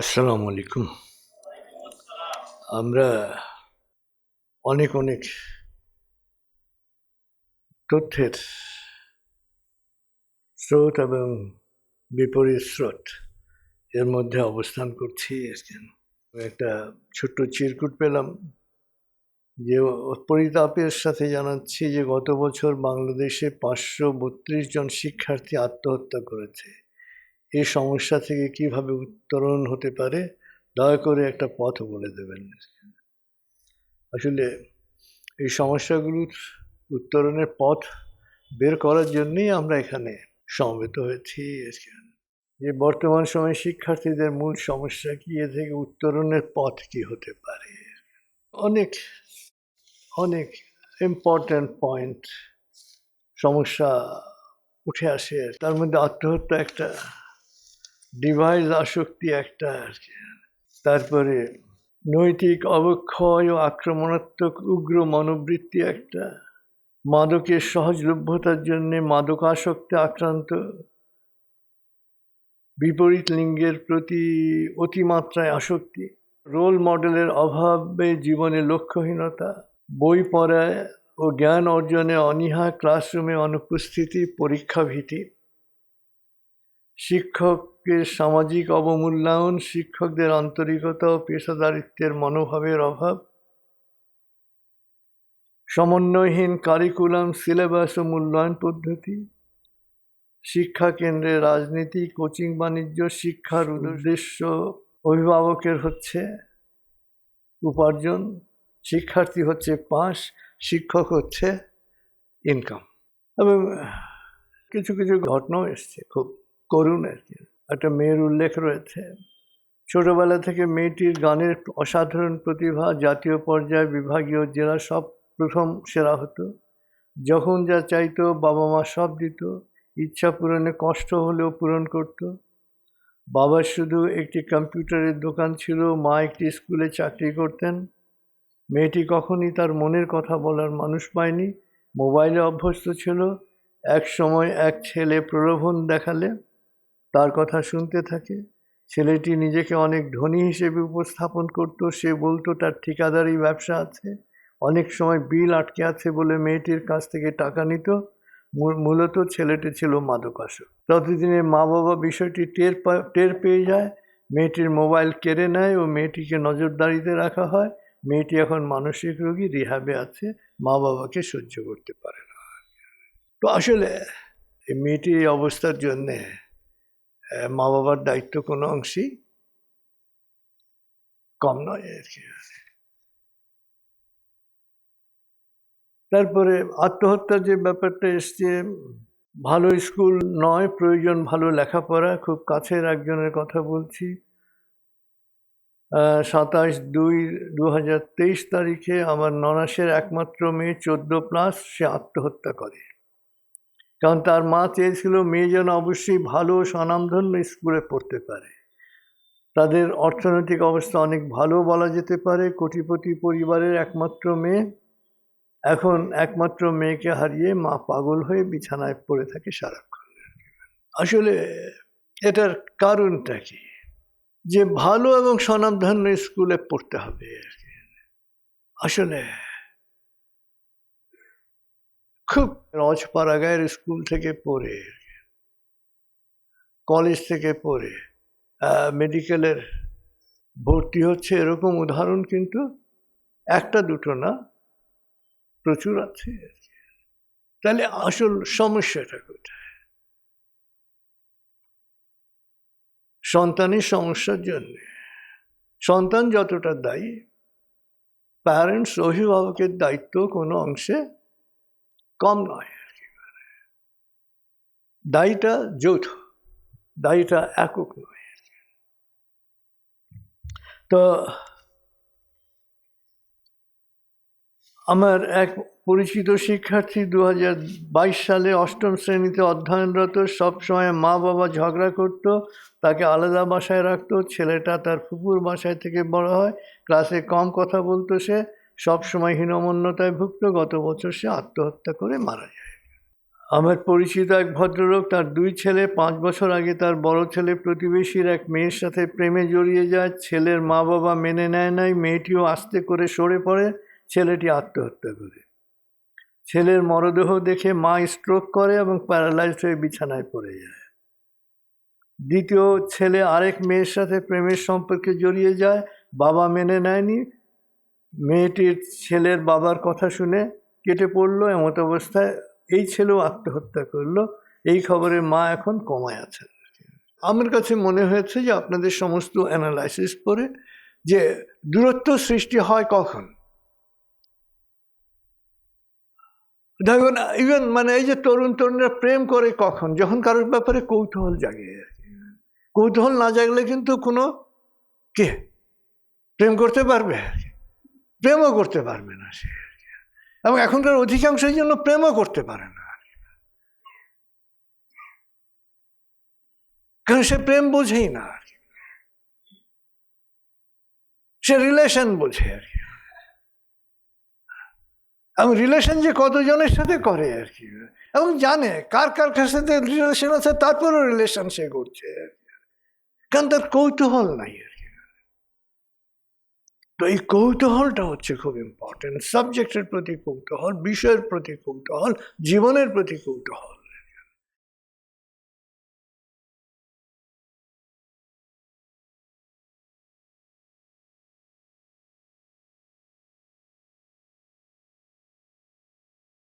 আসসালামু আলাইকুম। আমরা অনেক অনেক তথ্যের স্রোত এবং বিপরীত স্রোত এর মধ্যে অবস্থান করছি। একটা ছোট্ট চিরকুট পেলাম যে পরিতাপের সাথে জানাচ্ছি যে গত বছর বাংলাদেশে পাঁচশো বত্রিশ জন শিক্ষার্থী আত্মহত্যা করেছে। এই সমস্যা থেকে কীভাবে উত্তরণ হতে পারে, দয়া করে একটা পথ বলে দেবেন। আসলে এই সমস্যাগুলোর উত্তরণের পথ বের করার জন্যই আমরা এখানে সমবেত হয়েছি যে বর্তমান সময়ে শিক্ষার্থীদের মূল সমস্যা কি, এ থেকে উত্তরণের পথ কি হতে পারে? অনেক অনেক ইম্পর্ট্যান্ট পয়েন্ট সমস্যা উঠে আসে। তার মধ্যে আত্মহত্যা একটা ডিভাইস আসক্তি একটা আর কি। তারপরে নৈতিক অবক্ষয় ও আক্রমণাত্মক উগ্র মনোবৃত্তি একটা। মাদকের সহজলভ্যতার জন্য মাদকাসক্তে আক্রান্ত। বিপরীত লিঙ্গের প্রতি অতিমাত্রায় আসক্তি। রোল মডেলের অভাবে জীবনে লক্ষ্যহীনতা। বই পড়ায় ও জ্ঞান অর্জনে অনীহা ক্লাসরুমে অনুপস্থিতি পরীক্ষা ভীতি শিক্ষকের সামাজিক অবমূল্যায়ন, শিক্ষকদের আন্তরিকতা ও পেশাদারিত্বের মনোভাবের অভাব, সমন্বয়হীন কারিকুলাম সিলেবাস ও মূল্যায়ন পদ্ধতি, শিক্ষা কেন্দ্রে রাজনীতি কোচিং বাণিজ্য, শিক্ষার উদ্দেশ্য অভিভাবকের হচ্ছে উপার্জন, শিক্ষার্থী হচ্ছে পাস শিক্ষক হচ্ছে ইনকাম এবং কিছু কিছু ঘটনাও এসছে খুব। করুণ আর কি। একটা মেয়ের উল্লেখ রয়েছে। ছোটবেলা থেকে মেয়েটির গানের অসাধারণ প্রতিভা, জাতীয় পর্যায়ে বিভাগীয় জেলা সব প্রথম সেরা হতো। যখন যা চাইতো বাবা মা সব দিত, ইচ্ছা পূরণে কষ্ট হলেও পূরণ করত। বাবার শুধু একটি কম্পিউটারের দোকান ছিল, মা একটি স্কুলে চাকরি করতেন। মেয়েটি কখনই তার মনের কথা বলার মানুষ পায়নি। মোবাইলে অভ্যস্ত ছিল। এক সময় এক ছেলে প্রলোভন দেখালে তার কথা শুনতে থাকে। ছেলেটি নিজেকে অনেক ধনী হিসেবে উপস্থাপন করত। সে বলতো, তার ঠিকাদারি ব্যবসা আছে। অনেক সময় বিল আটকে আছে বলে মেয়েটির কাছ থেকে টাকা নিত। মূলত ছেলেটি ছিল মাদকাসক ততদিনে মা বাবা বিষয়টি টের টের পেয়ে যায়। মেয়েটির মোবাইল কেড়ে নেয় ও মেয়েটিকে নজরদারিতে রাখা হয়। মেয়েটি এখন মানসিক রোগী রিহাবে আছে। মা বাবাকে সহ্য করতে পারে না। তো আসলে এই মেয়েটির অবস্থার জন্যে মা বাবার দায়িত্ব কোনো অংশেই কম নয় আর কি। তারপরে আত্মহত্যার যে ব্যাপারটা এসছে, ভালো স্কুল নয়, প্রয়োজন ভালো লেখাপড়া, খুব কাছের একজনের কথা বলছি। সাতাশ দুই দু তারিখে আমার ননাসের একমাত্র মেয়ে, চোদ্দ প্লাস সে আত্মহত্যা করে। কারণ তার মা চেয়েছিল মেয়ে যেন অবশ্যই ভালো স্বনামধন্য স্কুলে পড়তে পারে। তাদের অর্থনৈতিক অবস্থা অনেক ভালো বলা যেতে পারে, কোটিপতি পরিবারের একমাত্র মেয়ে। এখন একমাত্র মেয়েকে হারিয়ে মা পাগল হয়ে বিছানায় পড়ে থাকে সারাক্ষণ। আসলে এটার কারণটা কি? যে ভালো এবং স্বনামধন্য স্কুলে পড়তে হবে আসলে খুব রজপাড়াগায়ের স্কুল থেকে পড়ে। কলেজ থেকে পড়ে। মেডিকেলের ভর্তি হচ্ছে এরকম উদাহরণ কিন্তু একটা দুটো না, প্রচুর আছে। তাহলে আসল সমস্যাটা কোথায়? সন্তানের সমস্যার জন্য। সন্তান যতটা দায়ী প্যারেন্টস অভিভাবকের দায়িত্ব কোনো অংশে কম নয়। দায়ীটা যৌথ দায়ীটা একক নয়। তো আমার এক পরিচিত শিক্ষার্থী দু হাজার বাইশ সালে অষ্টম শ্রেণীতে অধ্যয়নরত, সবসময় মা বাবা ঝগড়া করত, তাকে আলাদা বাসায় রাখতো, ছেলেটা তার ফুপুর বাসায় থেকে বড় হয়, ক্লাসে কম কথা বলতো সে সবসময় হীনমন্যতায় ভুগত গত বছর সে আত্মহত্যা করে মারা যায়। আমার পরিচিত এক ভদ্রলোক তার দুই ছেলে, পাঁচ বছর আগে তার বড় ছেলে প্রতিবেশীর এক মেয়ের সাথে প্রেমে জড়িয়ে যায়। ছেলের মা বাবা মেনে নেয় নাই, মেয়েটিও আস্তে করে সরে পড়ে, ছেলেটি আত্মহত্যা করে। ছেলের মরদেহ দেখে মা স্ট্রোক করে এবং প্যারালাইজ হয়ে বিছানায় পড়ে যায়। দ্বিতীয় ছেলে আরেক মেয়ের সাথে প্রেমের সম্পর্কে জড়িয়ে যায়, বাবা মেনে নেয়নি মেয়েটির ছেলের বাবার কথা শুনে কেটে পড়ল, এমত অবস্থায় এই ছেলেও আত্মহত্যা করল। এই খবরে মা এখন কমায় আছে। আমার কাছে মনে হয়েছে যে আপনাদের সমস্ত অ্যানালাইসিস করে যে দূরত্ব সৃষ্টি হয় কখন। দেখুন ইভেন মানে এই যে তরুণ তরুণরা প্রেম করে কখন, যখন কারোর ব্যাপারে কৌতূহল জাগে। কৌতূহল না জাগলে কিন্তু কোনো কে প্রেম করতে পারবে? আর কি। প্রেমও করতে পারবে না সে এবং এখনকার অধিকাংশের জন্য প্রেমও করতে পারে না। কারণ সে প্রেম বোঝেই না আর। সে রিলেশন বোঝে আর কি এবং রিলেশন যে কতজনের সাথে করে আর কি এবং জানে কার কার সাথে রিলেশন আছে, তারপরও রিলেশন সে করছে। কারণ তার কৌতূহল নাই আর তো এই কৌতূহলটা হচ্ছে খুব ইম্পর্টেন্ট সাবজেক্টের প্রতি কৌতূহল, বিষয়ের প্রতি কৌতূহল, জীবনের প্রতি কৌতূহল।